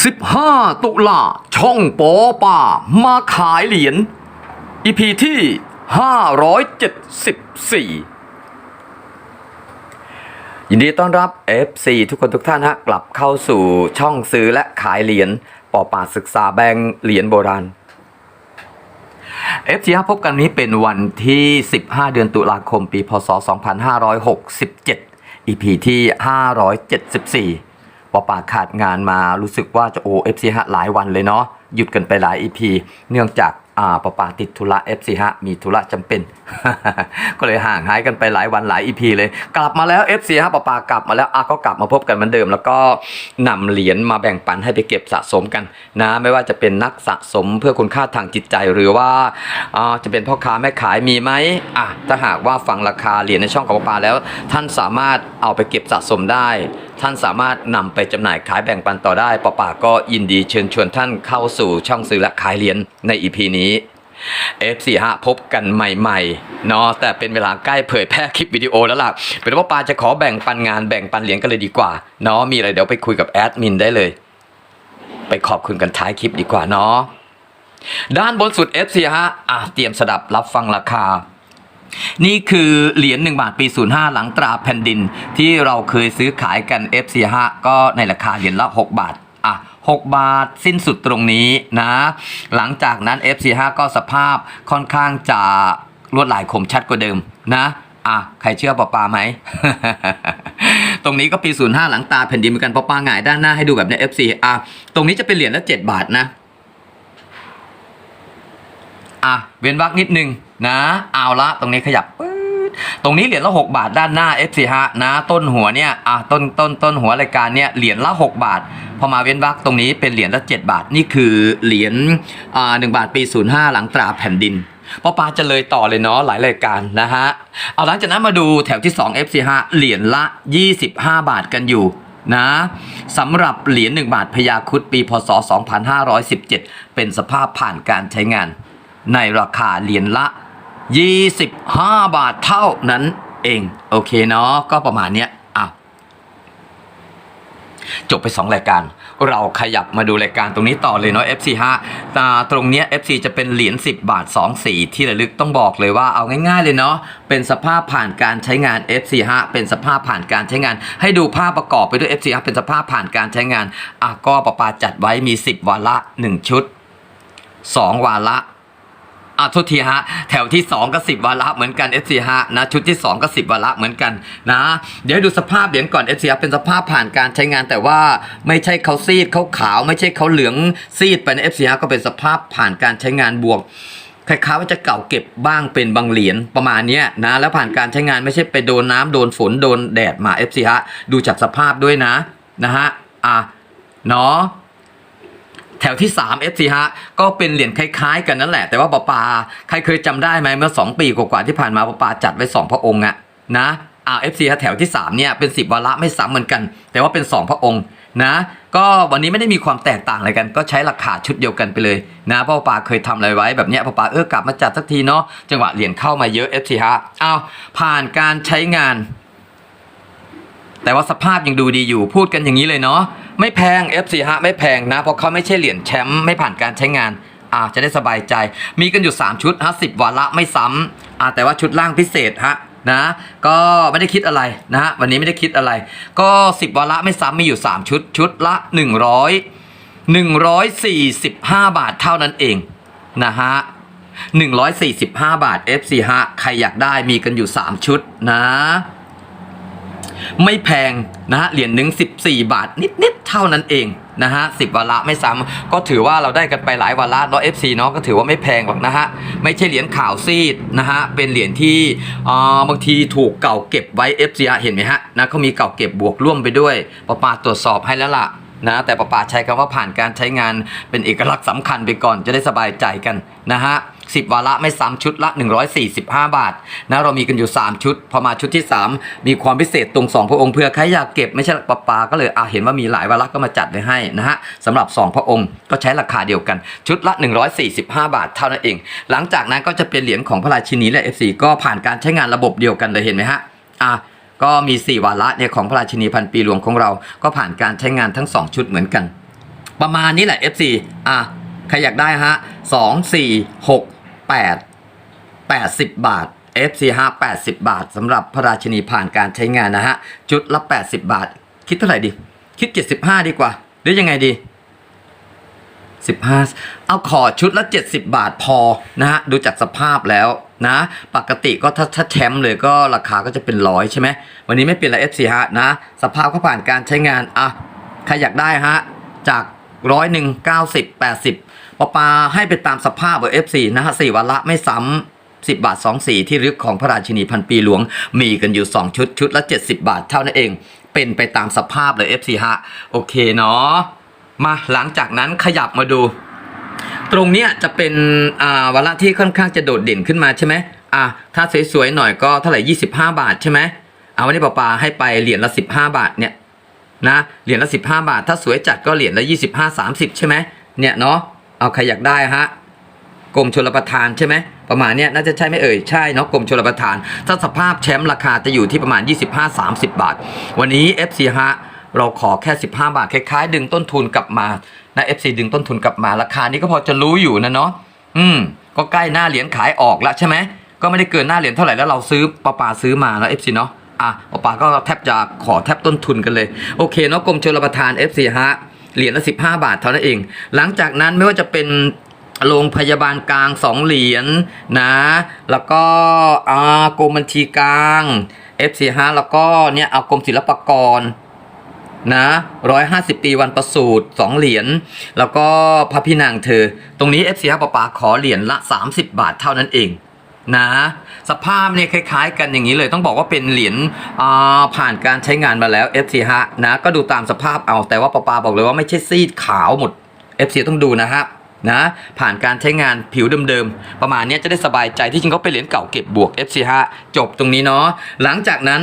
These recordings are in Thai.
15 ตุลาช่องปอป่า มาขายเหรียญ EP ที่ 574 ยินดีต้อนรับ FC ทุกคนทุกท่านฮะกลับเข้าสู่ช่องซื้อและขายเหรียญปอป่าศึกษาแบงค์เหรียญโบราณ FC พบกันนี้เป็นวันที่ 15 เดือนตุลาคม ปี พศ 2567 EP ที่ 574 ปอป่าขาดงานมารู้สึกว่าจะโอ FC ฮะหลายวันเลยเนาะหยุดกันไปหลาย EP เนื่องจากอ่าปอป่าติดธุระ FC ฮะมีธุระจำเป็น ก็เลยห่างหายกันไปหลายวันหลาย EP เลย กลับมาแล้ว FC ฮะปอป่ากลับมาแล้วอะก็กลับมาพบกันเหมือนเดิม แล้วก็นำเหรียญมาแบ่งปันให้ไปเก็บสะสมกันนะไม่ว่าจะเป็นนักสะสมเพื่อคุณค่าทางจิตใจหรือว่าอ่าจะเป็นพ่อค้าแม่ขายมีไหมอะถ้าหากว่าฟังราคาเหรียญในช่องของปอป่าแล้ว ท่านสามารถเอาไปเก็บสะสมได้ ท่านสามารถนำไปจำหน่ายขายแบ่งปันต่อได้ปอป่าก็ยินดีเชิญชวนท่านเข้าสู่ช่องซื้อและขายเหรียญใน EP นี้ F4 ฮะพบกันใหม่ๆเนาะแต่เป็นเวลาใกล้เผยแพร่คลิปวิดีโอแล้วล่ะเป็นว่าปาจะขอแบ่งปันงานแบ่งปันเหรียญกันเลยดีกว่าเนาะมีอะไรเดี๋ยวไปคุยกับแอดมินได้เลย ไปขอบคุณกันท้ายคลิปดีกว่าเนาะด้านบนสุด F4 ฮะอะเตรียมสดับรับฟังราคา นี่คือเหรียญ1บาทปี 05 หลังตราแผ่นดินที่เราเคยซื้อขายกัน F45 ก็ในราคาเหรียญละ 6 บาทอะ6 บาทสิ้นสุดตรงนี้นะ หลังจากนั้น F45 ก็สภาพค่อนข้างจะลวดลายคมชัดกว่าเดิมนะอะใครเชื่อปอปาไหม ตรงนี้ก็ปี 05 หลังตาแผ่นดินเหมือนกันปอปาหงายด้านหน้าให้ดูแบบใน F4 อะตรงนี้จะเป็นเหรียญละ 7 บาทนะ อะเว้นวรรคนิดนึงนะเอาละตรงนี้ขยับตรงนี้เหรียญละ 6 บาทด้านหน้า F4 ฮะนะต้นหัวเนี่ยอะต้นต้นต้นหัวรายการเนี่ยเหรียญละ 6 บาท พอมาเว้นวรรคตรงนี้เป็นเหรียญละ 7 บาท นี่คือเหรียญอ่าหบาทปี 05 หลังตราแผ่นดินปอปาจะเลยต่อเลยเนาะหลายรายการนะฮะเอาหลังจากนั้นมาดูแถวที่ 2 F4 ฮะเหรียญละ 25 บาทกันอยู่นะสำหรับเหรียญ1บาทพญาคุดปีพศ 2517 เป็นสภาพผ่านการใช้งาน ในราคาเหรียญละ 25 บาทเท่านั้นเอง โอเคเนาะก็ประมาณเนี้ยอะจบไป 2 รายการ เราขยับมาดูรายการตรงนี้ต่อเลยเนาะ FC 5ตาตรงเนี้ย FC จะเป็นเหรียญ10 บาท 2 สีที่ระลึกต้องบอกเลยว่าเอาง่ายๆเลยเนาะเป็นสภาพผ่านการใช้งาน FC 5เป็นสภาพผ่านการใช้งาน ให้ดูภาพประกอบไปด้วย FC 5เป็นสภาพผ่านการใช้งานอะก็ประปาจัดไว้มี 10 วาระ 1 ชุด 2 วาระ อะทุกทีฮะแถวที่ 2 ก็ 10 วาระเหมือนกัน FC ฮะนะชุดที่ 2 ก็ 10 วาระเหมือนกันนะ เดี๋ยวดูสภาพเหรียญก่อน FC ฮะเป็นสภาพผ่านการใช้งานแต่ว่าไม่ใช่เขาซีดเขาขาว ไม่ใช่เขาเหลืองซีดไปใน FC ฮะก็เป็นสภาพผ่านการใช้งานบวกคล้ายๆว่าจะเก่าเก็บบ้างเป็นบางเหรียญประมาณนี้นะแล้วผ่านการใช้งานไม่ใช่ไปโดนน้ำโดนฝนโดนแดดมา FC ฮะดูจากสภาพด้วยนะนะฮะอะเนาะ แถวที่ 3 FC ฮะก็เป็นเหรียญคล้ายๆ กันนั่นแหละ แต่ว่าปาปาใครเคยจำได้ไหมเมื่อ 2 ปีกว่าๆที่ผ่านมาปาปาจัดไว้ 2 พระองค์อะนะอ่า FC ฮะแถวที่ 3 เนี่ย เป็น 10 วาระไม่ซ้ำเหมือนกัน แต่ว่าเป็น 2 พระองค์นะ ก็วันนี้ไม่ได้มีความแตกต่างอะไรกัน ก็ใช้ราคาชุดเดียวกันไปเลยนะเพราะว่าปาเคยทำอะไรไว้แบบเนี้ยปาปาเออกลับมาจัดสักทีเนาะจังหวะเหรียญเข้ามาเยอะ FC ฮะอ้าวผ่านการใช้งาน แต่ว่าสภาพยังดูดีอยู่พูดกันอย่างนี้เลยเนาะไม่แพง F4 ฮะไม่แพงนะ เพราะเขาไม่ใช่เหรียญแชมป์ไม่ผ่านการใช้งานอ่าจะได้สบายใจ มีกันอยู่ 3 ชุดฮะสิวาระไม่ซ้ำอ่าแต่ว่าชุดล่างพิเศษฮะนะก็ไม่ได้คิดอะไรนะฮะวันนี้ไม่ได้คิดอะไร ก็ 10วาระไม่ซ้ำมีอยู่ 3 ชุดชุดละ 100 145 บาทเท่านั้นเองนะฮะ145 บาท F4 ฮะใครอยากได้มีกันอยู่ 3 ชุดนะ ไม่แพงนะฮะเหรียญหนึ่ง14 บาท นิดๆเท่านั้นเองนะฮะสิวาระไม่ซ้ำก็ถือว่าเราได้กันไปหลายวาระเนาะ FC เนาะก็ถือว่าไม่แพงหรอกนะฮะไม่ใช่เหรียญข่าวซีดนะฮะเป็นเหรียญที่อ่าบางทีถูกเก่าเก็บไว้ FC ฮะเห็นไหมฮะนะเขามีเก่าเก็บบวกร่วมไปด้วยประปาตรวจสอบให้แล้วล่ะนะแต่ประปาใช้คำว่าผ่านการใช้งานเป็นเอกลักษณ์สำคัญไปก่อนจะได้สบายใจกันนะฮะ 10 วาระไม่ซ้ำชุดละ 145 บาทนะเรามีกันอยู่ 3 ชุด พอมาชุดที่ 3 มีความพิเศษตรง 2 พระองค์เพื่อใครอยากเก็บไม่ใช่ปลาปาก็เลยอะเห็นว่ามีหลายวาระก็มาจัดไว้ให้นะฮะสำหรับ 2 พระองค์ก็ใช้ราคาเดียวกัน ชุดละ 145 บาทเท่านั้นเอง หลังจากนั้นก็จะเป็นเหรียญของพระราชินีและ FC ก็ผ่านการใช้งานระบบเดียวกันเลยเห็นไหมฮะอะก็มี 4 วาระเนี่ยของพระราชินีพันปีหลวงของเรา ก็ผ่านการใช้งานทั้ง 2 ชุดเหมือนกัน ประมาณนี้แหละ FC อะ ครอยากได้ฮะสองสี่หกแปดแปดสิบบาท FC ฮะแปดสิบบาทสำหรับพระราชินีผ่านการใช้งานนะฮะ จุดละแปดสิบบาท คิดเท่าไหร่ดี คิดเจ็ดสิบห้าดีกว่า หรือยังไงดีสิบห้าเอาขอชุดละเจ็ดสิบบาทพอนะฮะ ดูจากสภาพแล้วนะ ปกติก็ถ้าถ้าแชมป์เลยก็ราคาก็จะเป็นร้อยใช่ไหม วันนี้ไม่เป็นไร FC ฮะนะ สภาพก็ผ่านการใช้งาน อะ ใครอยากได้ฮะ จากร้อยหนึ่งเก้าสิบแปดสิบ ปอปาให้ไปตามสภาพเบอร์ F4 นะฮะสี่วันละไม่ซ้ำ10 บาท 2 สีที่รึกของพระราชินีพันปีหลวง มีกันอยู่ 2 ชุดชุดละ 70 บาทเท่านั้นเอง เป็นไปตามสภาพเลย F4 ฮะ โอเคเนาะมาหลังจากนั้นขยับมาดู ตรงเนี้ยจะเป็นอ่าวันละที่ค่อนข้างจะโดดเด่นขึ้นมาใช่ไหมอะถ้าสวยๆหน่อยก็เท่าไหร่ 25 บาทใช่ไหมเอาวันนี้ปาปาให้ไปเหรียญละ 15 บาทเนี่ยนะเหรียญละ 15 บาท ถ้าสวยจัดก็เหรียญละ 25 30 ใช่ไหมเนี่ยเนาะ เอาใครอยากได้ฮะกรมชลประทานใช่ไหมประมาณเนี้ยน่าจะใช่ไหมเอ่ยใช่เนาะกรมชลประทาน ถ้าสภาพแชมป์ราคาจะอยู่ที่ประมาณ 25-30 บาท วันนี้ FC ฮะเราขอแค่ 15 บาทคล้ายๆ ดึงต้นทุนกลับมานะ FC ดึงต้นทุนกลับมาราคานี้ก็พอจะรู้อยู่นะเนาะอืม ก็ใกล้หน้าเหรียญขายออกแล้วใช่ไหมก็ไม่ได้เกินหน้าเหรียญเท่าไหร่แล้วเราซื้อปาปาซื้อมาแล้ว FC เนาะอะปาปาก็แทบจะขอแทบต้นทุนกันเลยโอเคเนาะกรมชลประทาน FC ฮะ เหรียญละ15บาทเท่านั้นเอง หลังจากนั้นไม่ว่าจะเป็นโรงพยาบาลกลาง2เหรียญนะ แล้วก็อ่ากรมบัญชีกลาง FC ฮะแล้วก็เนี่ยเอากรมศิลปากรนะร้อยห้าสิบปีวันประสูติสองเหรียญ แล้วก็พระพี่นางเธอ ตรงนี้ FC ฮะปาปาขอเหรียญละ 30 บาทเท่านั้นเอง นะสภาพเนี่ยคล้าย ๆ กันอย่างนี้เลยต้องบอกว่าเป็นเหรียญอ่าผ่านการใช้งานมาแล้ว FC ฮะนะก็ดูตามสภาพเอาแต่ว่าปาปาบอกเลยว่าไม่ใช่ซีดขาวหมด FC ต้องดูนะฮะนะผ่านการใช้งานผิวเดิมๆ ประมาณนี้จะได้สบายใจที่จริงก็เป็นเหรียญเก่าเก็บบวก FC ฮะจบตรงนี้เนาะหลังจากนั้น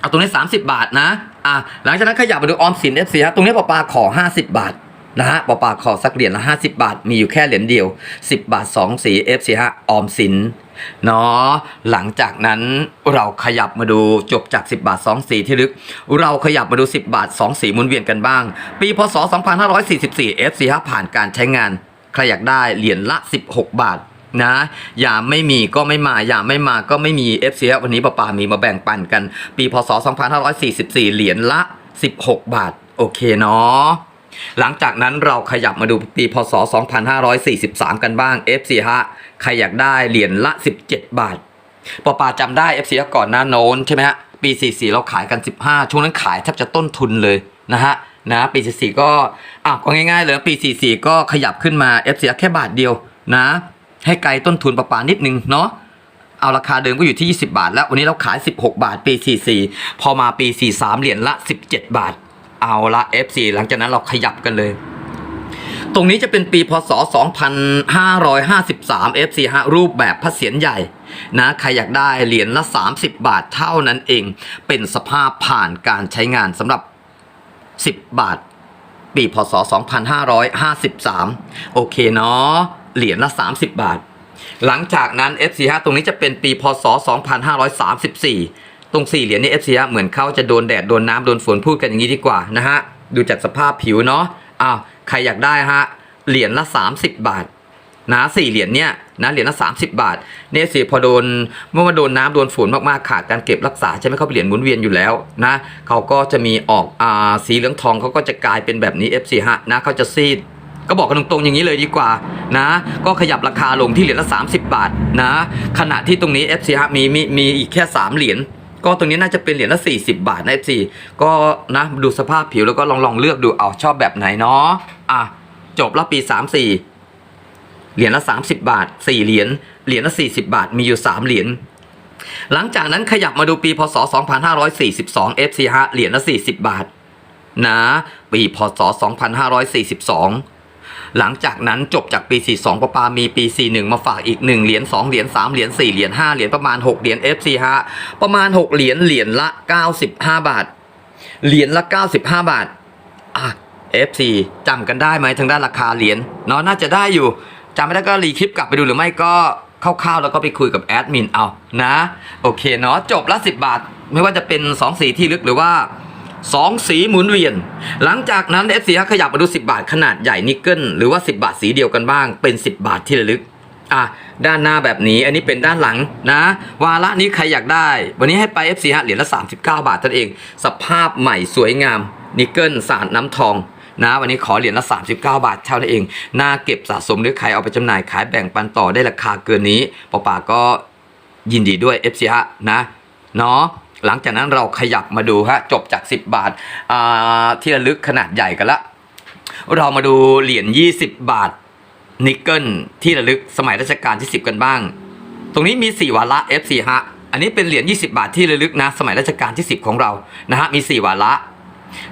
เอาตรงนี้ 30 บาทนะอะหลังจากนั้นขยับมาดูออมสิน FC ฮะตรงนี้ปาปาขอ 50 บาทนะฮะปาปาขอสักเหรียญละ 50 บาท มีอยู่แค่เหรียญเดียว 10 บาท 2 สี FC ฮะออมสิน เนาะหลังจากนั้นเราขยับมาดูจบจาก 10 บาท 2 สีที่ลึก เราขยับมาดู 10 บาท 2 สีหมุนเวียนกันบ้าง ปีพศ 2544 FC ฮะผ่านการใช้งาน ใครอยากได้เหรียญละ 16 บาทนะอย่าไม่มีก็ไม่มาอย่าไม่มาก็ไม่มี FC ฮะวันนี้ป้าปามีมาแบ่งปันกัน ปีพศ 2544 เหรียญละ 16 บาท โอเคเนาะหลังจากนั้นเราขยับมาดูปีพศ 2543 กันบ้าง FC ฮะ ใครอยากได้เหรียญละ 17 บาทปอปาจำได้ FC ก่อนหน้าโน้นใช่ไหมฮะปี 44 เราขายกัน 15 ช่วงนั้นขายแทบจะต้นทุนเลยนะฮะนะปี 44 ก็อะก็ง่ายๆเลยปี 44 ก็ขยับขึ้นมา FC แค่บาทเดียวนะ ให้ไกลต้นทุนปอปานิดนึงเนาะเอาราคาเดิมก็อยู่ที่ 20 บาท แล้ววันนี้เราขาย 16 บาทปี 44 พอมาปี 43 เหรียญละ 17 บาท เอาละ FC หลังจากนั้นเราขยับกันเลย ตรงนี้จะเป็นปีพศ 2553 FC ฮะรูปแบบพระเศียรใหญ่นะใครอยากได้เหรียญละ 30 บาทเท่านั้นเอง เป็นสภาพผ่านการใช้งานสำหรับ 10 บาท ปีพศ 2553 โอเคเนาะเหรียญละ 30 บาท หลังจากนั้น FC ฮะตรงนี้จะเป็นปีพศ 2534 ตรง4เหรียญนี่ FC ฮะเหมือนเขาจะโดนแดด โดนน้ำโดนฝนพูดกันอย่างนี้ดีกว่านะฮะ ดูจากสภาพผิวเนาะ อ้าวใครอยากได้ฮะเหรียญละ 30 บาทนะสี่เหรียญเนี่ยนะเหรียญละ30บาทเนี่ยสิพอโดนเมื่อมาโดนน้ำโดนฝนมากๆขาดการเก็บรักษาใช่ไหมเขาเหรียญหมุนเวียนอยู่แล้วนะเขาก็จะมีออกอ่าสีเหลืองทองเขาก็จะกลายเป็นแบบนี้ FC ฮะนะเขาจะซีด ก็บอกกันตรงๆอย่างนี้เลยดีกว่านะ ก็ขยับราคาลงที่เหรียญละ 30 บาทนะขณะที่ตรงนี้ FC ฮะมีมีมีอีกแค่ 3 เหรียญ ก็ตรงนี้น่าจะเป็นเหรียญละ 40 บาทนะ FC ก็นะดูสภาพผิวแล้วก็ลองลองเลือกดูเอาชอบแบบไหนเนาะอะจบแล้วปี 34 เหรียญละ 30 บาท 4 เหรียญเหรียญละ 40 บาท มีอยู่ 3 เหรียญหลังจากนั้นขยับมาดูปีพศ 2542 FC ฮะเหรียญละ 40 บาทนะปีพศ 2542 หลังจากนั้นจบจากปี 42ปะปามีปี 41 มาฝากอีก 1 เหรียญ2เหรียญ3เหรียญ4เหรียญ5เหรียญประมาณ 6 เหรียญ FC ฮะประมาณ 6 เหรียญเหรียญละ 95 บาท เหรียญละ 95 บาทอะ FC จำกันได้ไหมทางด้านราคาเหรียญเนาะน่าจะได้อยู่จำไม่ได้ก็รีคลิปกลับไปดูหรือไม่ก็คร่าวๆแล้วก็ไปคุยกับแอดมินเอานะ โอเคเนาะจบละ 10 บาท ไม่ว่าจะเป็น 2 สีที่ลึกหรือว่า สองสีหมุนเวียน หลังจากนั้น f 4 5ขยับมาดู 10 บาทขนาดใหญ่นิกเกิลหรือว่า 10 บาทสีเดียวกันบ้างเป็น 10 บาทที่ระลึกอะด้านหน้าแบบนี้อันนี้เป็นด้านหลังนะ วาระนี้ใครอยากได้ วันนี้ให้ไป f 4 5เหรียญละ 39 บาทนั่นเอง สภาพใหม่สวยงามนิกเกิลสาดน้ำทองนะวันนี้ขอเหรียญละ 39 บาทเท่านั้นเอง น่าเก็บสะสมหรือใครเอาไปจำหน่ายขายแบ่งปันต่อได้ราคาเกินนี้ปอป่าก็ยินดีด้วย f 4 5นะเนาะ หลังจากนั้นเราขยับมาดูฮะจบจาก 10 บาทาที่ระลึกขนาดใหญ่กันละ เรามาดูเหรียญ20 บาทนิกเกิลที่ระลึกสมัยรัชกาลที่ 10 กันบ้าง ตรงนี้มี 4 วาระ F4 ฮะอันนี้เป็นเหรียญ20 บาทที่ระลึกนะสมัยรัชกาลที่ 10 ของเรานะฮะมี 4 วาระ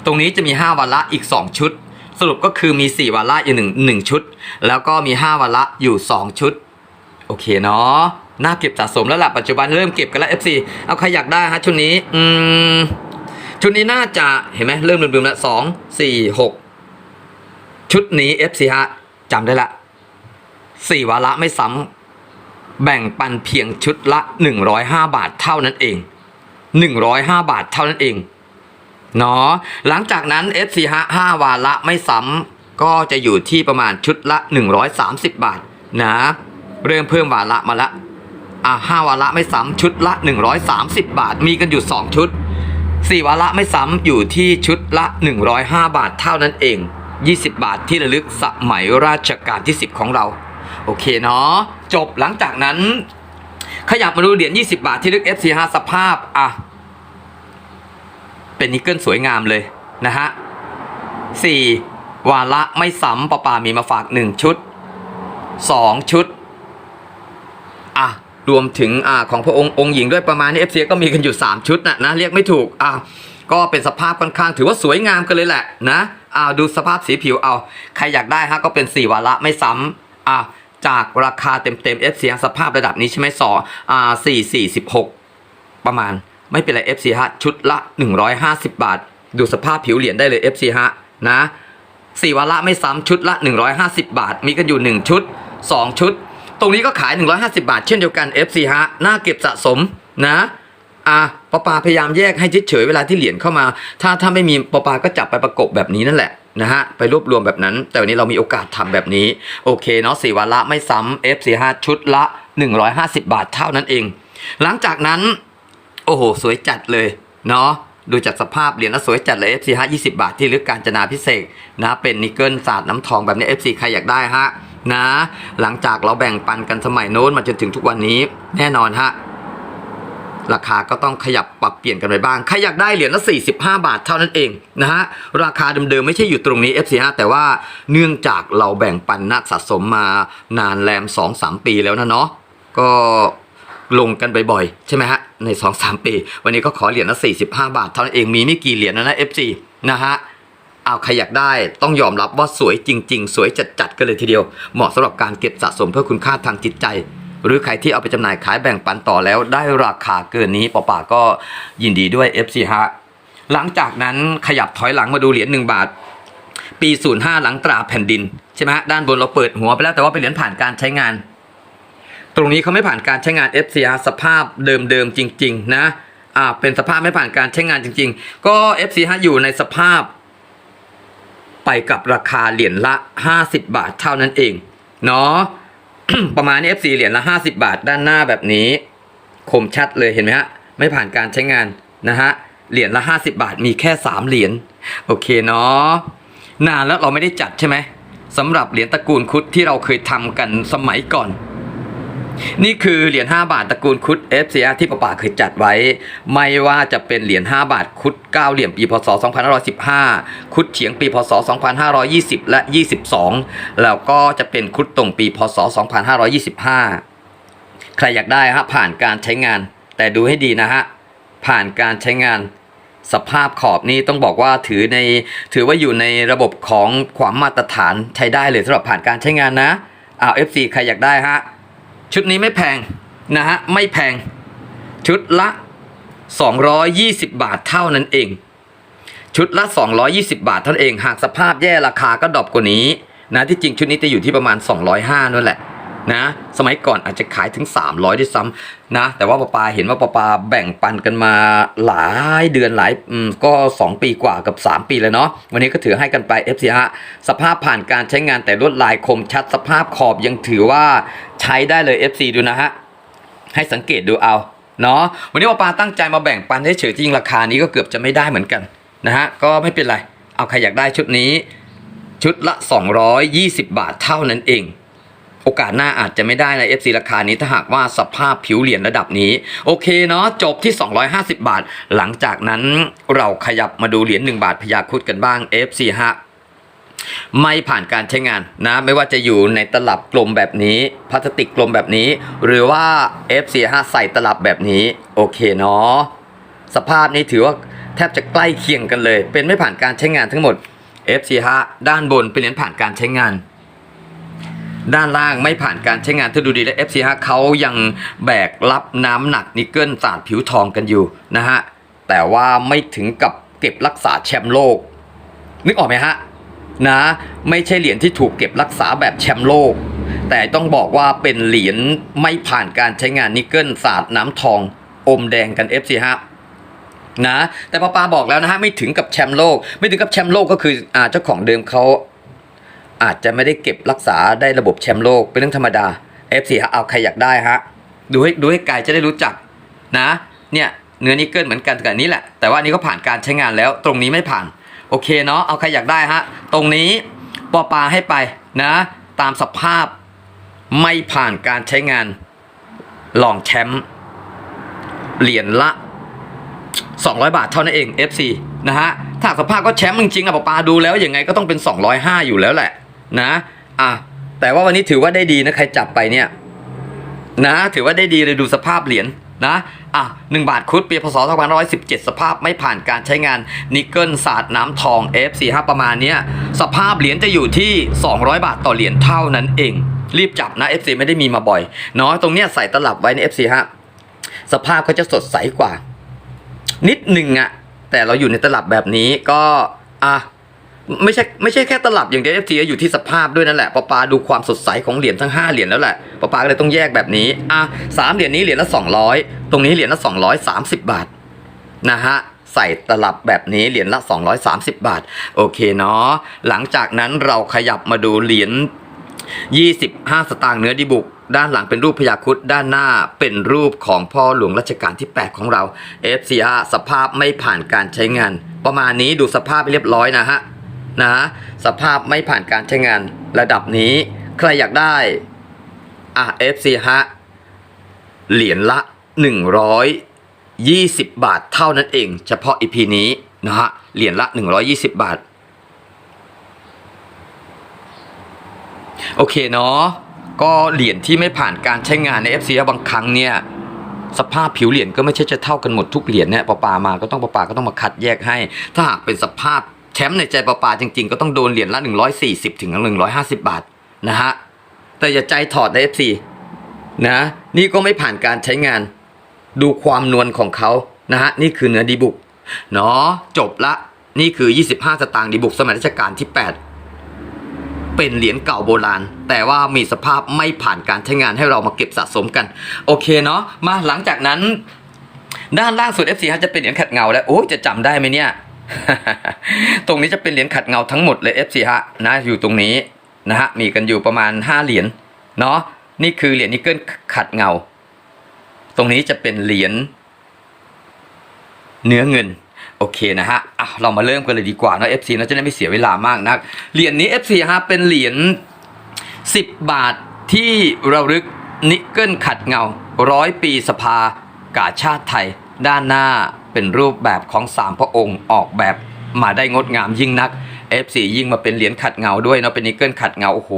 ตรงนี้จะมี 5 วาระอีก 2 ชุด สรุปก็คือมี 4 วาระอยู่1 1ชุด แล้วก็มี 5 วาระอยู่ 2 ชุด โอเคเนาะ น่าเก็บสะสมแล้วล่ะปัจจุบันเริ่มเก็บกันแล้ว F4 เอาใครอยากได้ฮะชุดนี้ อืม ชุดนี้น่าจะเห็นไหมเริ่มลืมๆแล้วสองสี่หกชุดนี้ F4 ฮะจำได้ละสี่วาระไม่ซ้ำแบ่งปันเพียงชุดละ 105 บาทเท่านั้นเอง 105 บาทเท่านั้นเองเนาะหลังจากนั้น F4 ฮะ5วาระไม่ซ้ำก็จะอยู่ที่ประมาณชุดละ 130 บาทนะ เริ่มเพิ่มวาระมาละ อะ5วาระไม่ซ้ำชุดละ 130 บาท มีกันอยู่ 2 ชุด 4 วาระไม่ซ้ำอยู่ที่ชุดละ 105 บาทเท่านั้นเอง 20 บาทที่ระลึกสมัยราชการที่ 10 ของเรา โอเคเนาะจบหลังจากนั้น ขยับมาดูเหรียญ20 บาทที่ลึก FC5 สภาพอะเป็นนิกเกิลสวยงามเลยนะฮะ 4 วาระไม่ซ้ำปะปามีมาฝาก 1 ชุด 2 ชุดอะ รวมถึงอของพระองค์องค์หญิงด้วยประมาณนี้ FC ก็มีกันอยู่ 3 ชุดนะนะเรียกไม่ถูกอะก็เป็นสภาพค่อนข้างถือว่าสวยงามกันเลยแหละนะอ่าดูสภาพสีผิวเอาใครอยากได้ฮะก็เป็น 4 วาระไม่ซ้ำอะจากราคาเต็มๆ FC สภาพระดับนี้ใช่ไหมสออ่า4 4 16ประมาณไม่เป็นไร FC ฮะชุดละ 150 บาท ดูสภาพผิวเหรียญได้เลย FC ฮะนะสี่วาระไม่ซ้ำชุดละ 150 บาท มีกันอยู่ 1 ชุด 2 ชุด ตรงนี้ก็ขาย 150 บาท เช่นเดียวกัน FC ฮะน่าเก็บสะสมนะอะปปาพยายามแยกให้เฉยเวลาที่เหรียญเข้ามา ถ้าถ้าไม่มีปปาก็จับไปประกบแบบนี้นั่นแหละนะฮะไปรวบรวมแบบนั้น แต่วันนี้เรามีโอกาสทำแบบนี้ โอเคเนาะสี่วาระไม่ซ้ำ FC ฮะชุดละ 150 บาทเท่านั้นเอง หลังจากนั้น โอ้โห สวยจัดเลยเนาะดูจากสภาพเหรียญแล้วสวยจัดเลย FC ฮะ20 บาทที่ลึกการจนาพิเศษนะเป็นนิกเกิลศาสตร์น้ำทองแบบนี้ FC ใครอยากได้ฮะ นะ หลังจากเราแบ่งปันกันสมัยโน้นมาจนถึงทุกวันนี้แน่นอนฮะราคาก็ต้องขยับปรับเปลี่ยนกันไปบ้าง ใครอยากได้เหรียญละ45 บาทเท่านั้นเองนะฮะ ราคาเดิมๆไม่ใช่อยู่ตรงนี้ FC5 แต่ว่าเนื่องจากเราแบ่งปันนักสะสมมานานแรม 2-3 ปีแล้วนะเนาะ ก็ลงกันบ่อยๆ ใช่ไหมฮะ ใน 2-3 ปี วันนี้ก็ขอเหรียญละ45 บาทเท่านั้นเอง มีไม่กี่เหรียญนะนะ FC นะฮะ เอาใครอยากได้ต้องยอมรับว่าสวยจริง ๆ สวยจัดๆกันเลยทีเดียว เหมาะสำหรับการเก็บสะสมเพื่อคุณค่าทางจิตใจ หรือใครที่เอาไปจำหน่ายขายแบ่งปันต่อแล้วได้ราคาเกินนี้ปอป่าก็ยินดีด้วย FC ฮะหลังจากนั้นขยับถอยหลังมาดูเหรียญ1บาท ปี 05 หลังตราแผ่นดินใช่ไหมฮะด้านบนเราเปิดหัวไปแล้วแต่ว่าเป็นเหรียญผ่านการใช้งาน ตรงนี้เขาไม่ผ่านการใช้งาน FCR สภาพเดิมๆจริง ๆ นะอ่าเป็นสภาพไม่ผ่านการใช้งานจริง ๆ ก็ FCR อยู่ในสภาพ ไปกับราคาเหรียญละ 50 บาทเท่านั้นเอง เนาะประมาณนี้ FC เหรียญละ 50 บาทด้านหน้าแบบนี้ คมชัดเลยเห็นไหมฮะ ไม่ผ่านการใช้งานนะฮะ เหรียญละ 50 บาทมีแค่ 3 เหรียญ โอเคเนาะ นานแล้วเราไม่ได้จัดใช่ไหมสำหรับเหรียญตระกูลคุดที่เราเคยทำกันสมัยก่อน นี่คือเหรียญ5บาทตระกูลคุด FCR ที่ป้าป่าเคยจัดไว้ ไม่ว่าจะเป็นเหรียญ5บาทคุด9เหรียญปีพศ2515 คุดเฉียงปีพศ 2520 และ 22 แล้วก็จะเป็นคุดตรงปีพศ 2525 ใครอยากได้ฮะผ่านการใช้งาน แต่ดูให้ดีนะฮะ ผ่านการใช้งานสภาพขอบนี่ต้องบอกว่าถือในถือว่าอยู่ในระบบของความมาตรฐานใช้ได้เลยสำหรับผ่านการใช้งานนะอ้าว FC ใครอยากได้ฮะ ชุดนี้ไม่แพงนะฮะไม่แพงชุดละ 220 บาทเท่านั้นเอง ชุดละ 220 บาทเท่านั้นเอง หากสภาพแย่ราคาก็ดรอปกว่านี้นะที่จริงชุดนี้จะอยู่ที่ประมาณ 205นั่นแหละ นะ สมัยก่อนอาจจะขายถึง 300ด้วยซ้ำนะ แต่ว่าปาปาเห็นว่าปาปาแบ่งปันกันมาหลายเดือนหลายก็ 2 ปีกว่ากับ 3 ปีแล้วเนาะ วันนี้ก็ถือให้กันไป FC ฮะสภาพผ่านการใช้งานแต่ลวดลายคมชัดสภาพขอบยังถือว่าใช้ได้เลย FC ดูนะฮะ ให้สังเกตดูเอาเนาะ วันนี้ปาปาตั้งใจมาแบ่งปันให้เฉยจริงราคานี้ก็เกือบจะไม่ได้เหมือนกันนะฮะ ก็ไม่เป็นไร เอาใครอยากได้ชุดนี้ ชุดละ 220 บาทเท่านั้นเอง โอกาสหน้าอาจจะไม่ได้ใน FC ราคานี้ถ้าหากว่าสภาพผิวเหรียญระดับนี้ โอเคเนาะจบที่ 250 บาท หลังจากนั้นเราขยับมาดูเหรียญ1บาทพยาคุดกันบ้าง FC ฮะไม่ผ่านการใช้งานนะ ไม่ว่าจะอยู่ในตลับกลมแบบนี้พลาสติกกลมแบบนี้ หรือว่า F45 ใส่ตลับแบบนี้ โอเคเนาะสภาพนี้ถือว่าแทบจะใกล้เคียงกันเลย เป็นไม่ผ่านการใช้งานทั้งหมด F45 ด้านบนเป็นเหรียญผ่านการใช้งาน ด้านล่างไม่ผ่านการใช้งานถ้าดูดีแล้ว F45 เขายังแบกรับน้ำหนักนิกเกิลสาดผิวทองกันอยู่นะฮะ แต่ว่าไม่ถึงกับเก็บรักษาแชมป์โลก นึกออกไหมฮะนะไม่ใช่เหรียญที่ถูกเก็บรักษาแบบแชมป์โลก แต่ต้องบอกว่าเป็นเหรียญไม่ผ่านการใช้งานนิกเกิลสาดน้ำทอง อมแดงกัน FC ฮะนะแต่ปาปาบอกแล้วนะฮะไม่ถึงกับแชมป์โลก ไม่ถึงกับแชมป์โลกก็คืออ่าเจ้าของเดิมเขา อาจจะไม่ได้เก็บรักษาได้ระบบแชมป์โลกเป็นเรื่องธรรมดา FC ฮะเอาใครอยากได้ฮะดูให้ดูให้ไกลจะได้รู้จักนะเนี่ยเนื้อนิกเกิลเหมือนกันกับนี้แหละ แต่ว่านนี้ก็ผ่านการใช้งานแล้ว ตรงนี้ไม่ผ่าน โอเคเนาะเอาใครอยากได้ฮะ ตรงนี้ปอปาให้ไปนะ ตามสภาพไม่ผ่านการใช้งานลองแชมป์เหรียญละ 200 บาทเท่านั้นเอง FC นะฮะถ้าสภาพก็แชมป์จริงๆอะปอปาดูแล้วยังไงก็ต้องเป็น 205 อยู่แล้วแหละ นะอะแต่ว่าวันนี้ถือว่าได้ดีนะใครจับไปเนี่ยนะถือว่าได้ดีเลยดูสภาพเหรียญนะอะหนึ่งบาทคุดปีพศ2517 สภาพไม่ผ่านการใช้งานนิกเกิลศาสตร์น้ำทอง F45 ประมาณเนี้ยสภาพเหรียญจะอยู่ที่ 200 บาทต่อเหรียญเท่านั้นเอง รีบจับนะ FC ไม่ได้มีมาบ่อยเนาะตรงเนี้ยใส่ตลับไว้ใน F45 สภาพก็จะสดใสกว่า นิดหนึ่งอะแต่เราอยู่ในตลับแบบนี้ก็อะ ไม่ใช่ไม่ใช่แค่ตลับอย่างเดียว FT อยู่ที่สภาพด้วยนั่นแหละปาปาดูความสดใสของเหรียญทั้ง 5 เหรียญแล้วแหละปาปาก็เลยต้องแยกแบบนี้อะสามเหรียญนี้เหรียญละ 200 ตรงนี้เหรียญละ 230 บาทนะฮะใส่ตลับแบบนี้เหรียญละ 230 บาท โอเคเนาะหลังจากนั้นเราขยับมาดูเหรียญ25 สตางค์เนื้อดีบุก ด้านหลังเป็นรูปพญาครุดด้านหน้าเป็นรูปของพ่อหลวงรัชกาลที่ 8 ของเรา FCR สภาพไม่ผ่านการใช้งาน ประมาณนี้ดูสภาพเรียบร้อยนะฮะ นะ สภาพไม่ผ่านการใช้งานระดับนี้ ใครอยากได้อะ FC ฮะ เหรียญละ 120 บาทเท่านั้นเอง เฉพาะ EP นี้นะฮะ เหรียญละ 120 บาท โอเคเนาะก็เหรียญที่ไม่ผ่านการใช้งานใน FC บางครั้งเนี่ยสภาพผิวเหรียญก็ไม่ใช่จะเท่ากันหมดทุกเหรียญเนี่ยปาปามาก็ต้องปาปาก็ต้องมาคัดแยกให้ ถ้าหากเป็นสภาพ แชมป์ในใจปาปาจริง ๆ ก็ต้องโดนเหรียญละ 140 ถึง 150 บาทนะฮะ แต่อย่าใจถอดใน FC นะ นี่ก็ไม่ผ่านการใช้งาน ดูความนวลของเขานะฮะ นี่คือเนื้อดีบุกเนาะจบละ นี่คือ 25 สตางค์ดีบุกสมัยรัชกาลที่ 8 เป็นเหรียญเก่าโบราณ แต่ว่ามีสภาพไม่ผ่านการใช้งานให้เรามาเก็บสะสมกัน โอเคเนาะมาหลังจากนั้น ด้านล่างสุด FC ฮะจะเป็นเหรียญขัดเงาแล้วโอ้จะจำได้ไหมเนี่ย ตรงนี้จะเป็นเหรียญขัดเงาทั้งหมดเลย FC ฮะนะอยู่ตรงนี้นะฮะมีกันอยู่ประมาณ 5 เหรียญเนาะนี่คือเหรียญนิกเกิลขัดเงา ตรงนี้จะเป็นเหรียญเนื้อเงินโอเคนะฮะอะเรามาเริ่มกันเลยดีกว่าเนาะ FC เราจะได้ไม่เสียเวลามากนักเหรียญนี้ FC ฮะเป็นเหรียญ10 บาทที่ระลึกนิกเกิลขัดเงาร้อยปีสภากาชาติไทย ด้านหน้า เป็นรูปแบบของสามพระองค์ออกแบบมาได้งดงามยิ่งนัก F4 ยิ่งมาเป็นเหรียญขัดเงาด้วยเนาะเป็นนิกเกิลขัดเงาโอ้โห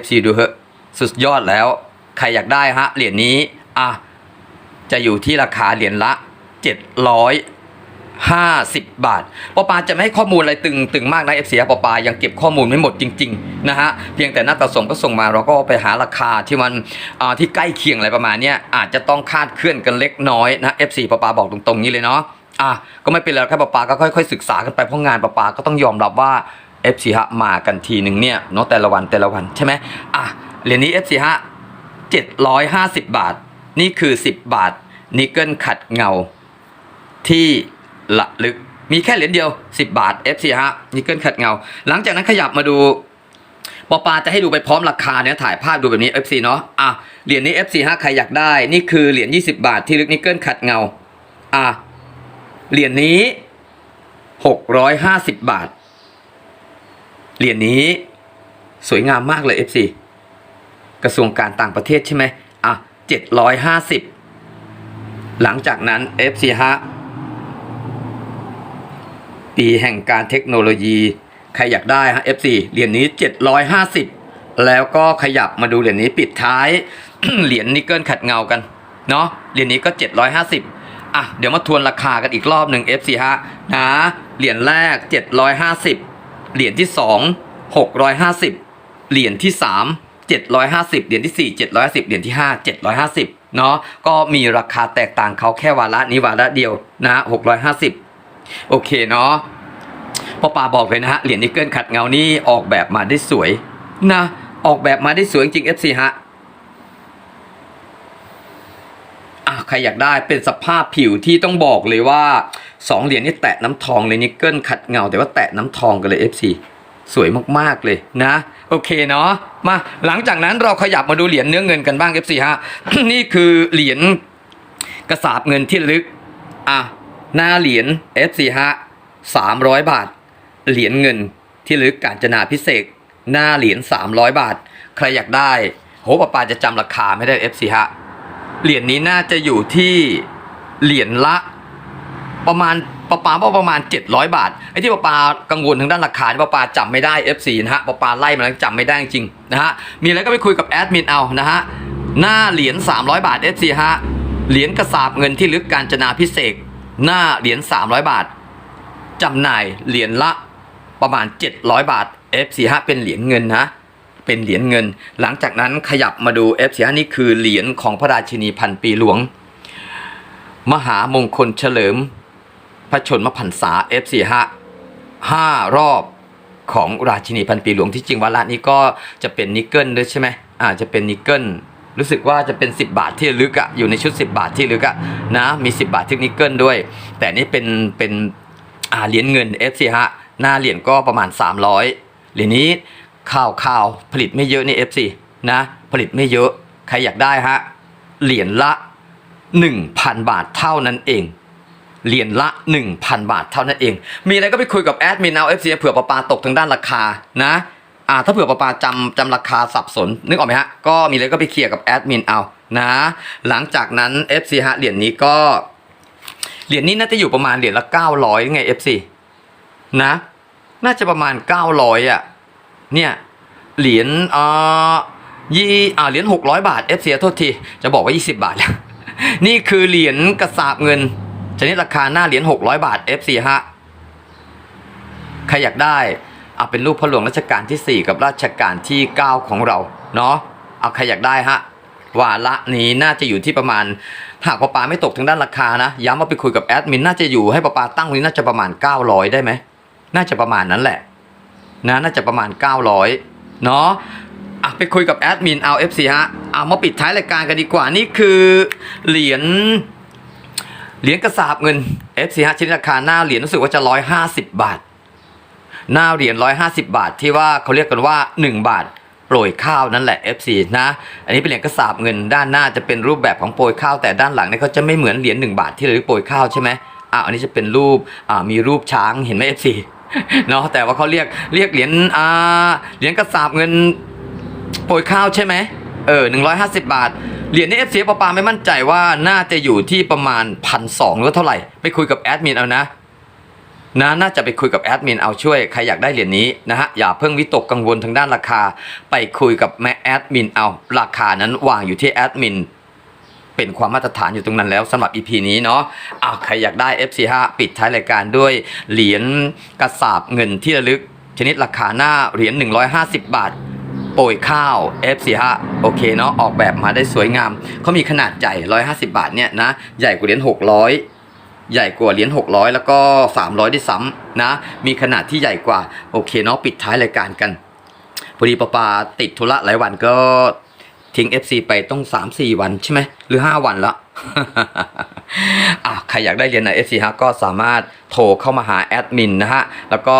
F4 ดูเหอะสุดยอดแล้ว ใครอยากได้ฮะเหรียญนี้อะจะอยู่ที่ราคาเหรียญละ 700 50 บาทปอปาจะไม่ให้ข้อมูลอะไรตึงตึงมากนะเอฟซีปอปายังเก็บข้อมูลไม่หมดจริงๆนะฮะเพียงแต่หน้าตาส่งก็ส่งมาเราก็ไปหาราคาที่มันที่ใกล้เคียงอะไรประมาณนี้อาจจะต้องคาดเคลื่อนกันเล็กน้อยนะเอฟซีปอปาบอกตรงๆนี้เลยเนาะอะก็ไม่เป็นไรแค่ปอปาก็ค่อยๆศึกษากันไปเพราะงานปอปาก็ต้องยอมรับว่า FC ฮะมากันทีหนึ่งเนี่ยเนาะแต่ละวันแต่ละวันใช่ไหมอะเหรียญนี้ FC ฮะ750 บาท นี่คือ 10 บาทนิกเกิลขัดเงาที่ ละลึก มีแค่เหรียญเดียว 10 บาท FC ฮะนิกเกิลขัดเงา หลังจากนั้นขยับมาดูปอปาจะให้ดูไปพร้อมราคาเนี่ยถ่ายภาพดูแบบนี้ FC เนาะอะเหรียญนี้ FC ฮะใครอยากได้ นี่คือเหรียญ20 บาทที่ลึกนิกเกิลขัดเงาอะเหรียญนี้ 650 บาท เหรียญนี้สวยงามมากเลย FC กระทรวงการต่างประเทศใช่ไหมอะ750 หลังจากนั้น FC ฮะ ปีแห่งการเทคโนโลยี ใครอยากได้ฮะ F4 เหรียญนี้ 750 แล้วก็ขยับมาดูเหรียญนี้ปิดท้าย เหรียญนิกเกิลขัดเงากัน เนาะเหรียญนี้ก็ 750 อะ เดี๋ยวมาทวนราคากันอีกรอบหนึ่ง F4 ฮะนะเหรียญแรก 750 เหรียญที่ 2 650 เหรียญที่ 3 750 เหรียญที่ 4 750เหรียญที่ 5 750 เนาะก็มีราคาแตกต่างเขาแค่วาระนี้วาระเดียวนะฮะ650 โอเคเนาะพ่อปาบอกเลยนะฮะเหรียญนิกเกิลขัดเงานี่ออกแบบมาได้สวยนะออกแบบมาได้สวยจริง FC ฮะอะใครอยากได้เป็นสภาพผิวที่ต้องบอกเลยว่า2เหรียญนี่แตะน้ำทองเลยนิกเกิลขัดเงา แต่ว่าแตะน้ำทองกันเลย FC สวยมากๆเลยนะ โอเคเนาะมาหลังจากนั้นเราขยับมาดูเหรียญเนื้อเงินกันบ้าง FC ฮะนี่คือเหรียญกระสาบเงินที่ลึกอะ หน้าเหรียญ FC ฮะ300 บาท เหรียญเงินที่ลึกกาญจนาพิเศษ หน้าเหรียญ300 บาท ใครอยากได้โหป้าปาจะจำราคาไม่ได้ FC ฮะเหรียญนี้น่าจะอยู่ที่เหรียญละประมาณปะปาว่าประมาณ 700 บาทไอ้ที่ปะปากังวลทางด้านราคาที่ปะปาจำไม่ได้ F4 นะฮะปะปาไล่มาแล้วจำไม่ได้จริงนะฮะมีอะไรก็ไปคุยกับแอดมินเอานะฮะหน้าเหรียญ300 บาท F4 ฮะเหรียญกระสาบเงินที่ลึกการจนาพิเศษ หน้าเหรียญ300 บาทจำหน่ายเหรียญละประมาณ 700 บาท F4 ฮะเป็นเหรียญเงินนะเป็นเหรียญเงิน หลังจากนั้นขยับมาดู F4 ฮะนี่คือเหรียญของพระราชินีพันปีหลวง มหามงคลเฉลิม พระชนมพรรษา F4 ฮะห้ารอบของราชินีพันปีหลวงที่จริงวาระนี้ก็จะเป็นนิกเกิลด้วยใช่ไหมอ่าจะเป็นนิกเกิล รู้สึกว่าจะเป็น 10 บาทที่ลึกอะอยู่ในชุด 10 บาทที่ลึกอะนะมี 10 บาทที่นิกเกิลด้วย แต่นี่เป็นเป็นอ่าเหรียญเงิน F4 ฮะหน้าเหรียญก็ประมาณ 300เหรียญนี้ข่าวข่าวผลิตไม่เยอะนี่ F4 นะผลิตไม่เยอะใครอยากได้ฮะเหรียญละ 1,000 บาทเท่านั้นเองเหรียญละ 1,000 บาทเท่านั้นเอง มีอะไรก็ไปคุยกับแอดมินเอาเอฟซีเผื่อปาปาตกทางด้านราคานะ อ่าถ้าเผื่อปาปาจำจำราคาสับสน นึกออกไหมฮะ ก็มีอะไรก็ไปเคลียร์กับแอดมินเอานะ หลังจากนั้น FC ฮะเหรียญนี้ก็ เหรียญนี้น่าจะอยู่ประมาณเหรียญละ900ไง FC นะ น่าจะประมาณ900อะ เนี่ย เหรียญอ่ายี่อ่าเหรียญ600บาท FC โทษที จะบอกว่า20บาทแล้ว นี่คือเหรียญกระสาบเงินชนิดราคาหน้าเหรียญ600บาท F4 ฮะ ใครอยากได้ เอาเป็นรูปพระหลวงรัชกาลที่ 4 กับรัชกาลที่ 9 ของเราเนาะเอาใครอยากได้ฮะวาระนี้น่าจะอยู่ที่ประมาณ หากปาปาไม่ตกทางด้านราคานะ ย้ำว่าไปคุยกับแอดมินน่าจะอยู่ให้ปาปาตั้งไว้น่าจะประมาณ 900 ได้ไหมน่าจะประมาณนั้นแหละนะน่าจะประมาณ 900เนาะอะไปคุยกับแอดมินเอา FC ฮะเอามาปิดท้ายรายการกันดีกว่านี่คือเหรียญเหรียญกระสาบเงิน FC ฮะชนิดราคาหน้าเหรียญรู้สึกว่าจะ 150 บาท หน้าเหรียญ150 บาท ที่ว่าเขาเรียกกันว่า 1 บาทโปรยข้าวนั่นแหละ FC นะ อันนี้เป็นเหรียญกระสาบเงินด้านหน้าจะเป็นรูปแบบของโปรยข้าวแต่ด้านหลังเนี่ยเขาจะไม่เหมือนเหรียญ1บาทที่เราเรียกโปรยข้าวใช่ไหมอ่าอันนี้จะเป็นรูปอ่ามีรูปช้างเห็นไหม FC เนาะแต่ว่าเขาเรียกเรียกเหรียญอ่าเหรียญกระสาบเงินโปรยข้าวใช่ไหมเออหนึ่งร้อยห้าสิบาท เหรียญนี้เอฟซีปาปาไม่มั่นใจว่าน่าจะอยู่ที่ประมาณพันสองหรือเท่าไหร่ ไปคุยกับแอดมินเอานะ นะน่าจะไปคุยกับแอดมินเอาช่วยใครอยากได้เหรียญนี้นะฮะอย่าเพิ่งวิตกกังวลทางด้านราคา ไปคุยกับแม่แอดมินเอาราคานั้นวางอยู่ที่แอดมินเป็นความมาตรฐานอยู่ตรงนั้นแล้วสำหรับ EP นี้เนาะอ้าใครอยากได้ FC5 ปิดท้ายรายการด้วยเหรียญกระสาบเงินที่ระลึก ชนิดราคาหน้าเหรียญ150 บาทโปรยข้าว F45 โอเคเนาะออกแบบมาได้สวยงามเขามีขนาดใหญ่ 150 บาทเนี่ยนะ ใหญ่กว่าเหรียญ600 ใหญ่กว่าเหรียญ600 แล้วก็ 300 ด้วยซ้ำนะ มีขนาดที่ใหญ่กว่า โอเคเนาะปิดท้ายรายการกัน พอดีปาปาติดธุระหลายวันก็ทิ้ง FC ไปต้อง 3-4 วันใช่ไหม หรือ 5 วันละอะใครอยากได้เรียนใน FC ฮะก็สามารถโทรเข้ามาหาแอดมินนะฮะ แล้วก็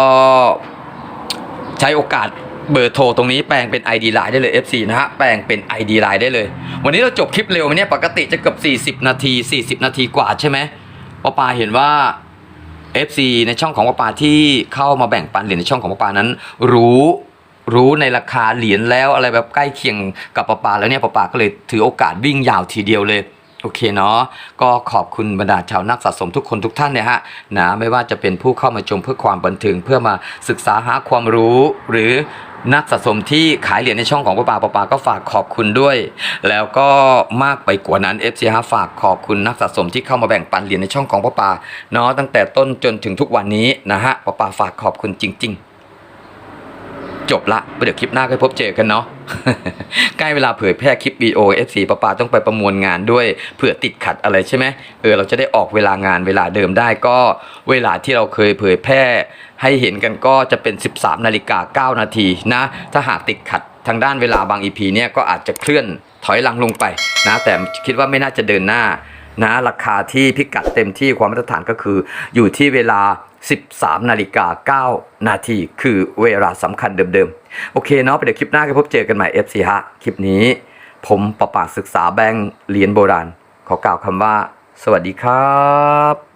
ใช้โอกาสเบอร์โทรตรงนี้แปลงเป็น ID Line ได้เลย FC นะฮะ แปลงเป็น ID Line ได้เลย วันนี้เราจบคลิปเร็วไหมเนี่ย ปกติจะเกือบ40 นาที 40 นาทีกว่าใช่ไหม ป้าปาเห็นว่า FC ในช่องของป้าปาที่เข้ามาแบ่งปันเหรียญในช่องของป้าปานั้น รู้รู้ในราคาเหรียญแล้วอะไรแบบใกล้เคียงกับป้าปาแล้วเนี่ยป้าปาก็เลยถือโอกาสวิ่งยาวทีเดียวเลยโอเคเนาะก็ขอบคุณบรรดาชาวนักสะสมทุกคนทุกท่านเนี่ยฮะนะไม่ว่าจะเป็นผู้เข้ามาชมเพื่อความบันเทิงเพื่อมาศึกษาหาความรู้หรือ นักสะสมที่ขายเหรียญในช่องของป้าปาป้าปาก็ฝากขอบคุณด้วย แล้วก็มากไปกว่านั้น FC ฮะฝากขอบคุณนักสะสมที่เข้ามาแบ่งปันเหรียญในช่องของป้าปาเนาะตั้งแต่ต้นจนถึงทุกวันนี้นะฮะป้าปาฝากขอบคุณจริง ๆ จบละเดี๋ยวคลิปหน้าก็พบเจอกันเนาะใกล้เวลาเผยแพร่คลิปวีโอ F4 ป้าปาต้องไปประมวลงานด้วยเผื่อติดขัดอะไรใช่ไหมเออเราจะได้ออกเวลางานเวลาเดิมได้ก็เวลาที่เราเคยเผยแพร่ ให้เห็นกันก็จะเป็น 13นาฬิกา9นาทีนะ ถ้าหากติดขัดทางด้านเวลาบาง EP เนี่ยก็อาจจะเคลื่อนถอยหลังลงไปนะ แต่คิดว่าไม่น่าจะเดินหน้านะราคาที่พิกัดเต็มที่ความมาตรฐานก็คืออยู่ที่เวลา 13 นาฬิกา 9 นาทีคือเวลาสำคัญเดิมๆ โอเคเนาะไปเดี๋ยวคลิปหน้าก็พบเจอกันใหม่ FC ฮะ คลิปนี้ ผมประปาศึกษาแบงค์เหรียญโบราณ ขอกล่าวคำว่า สวัสดีครับ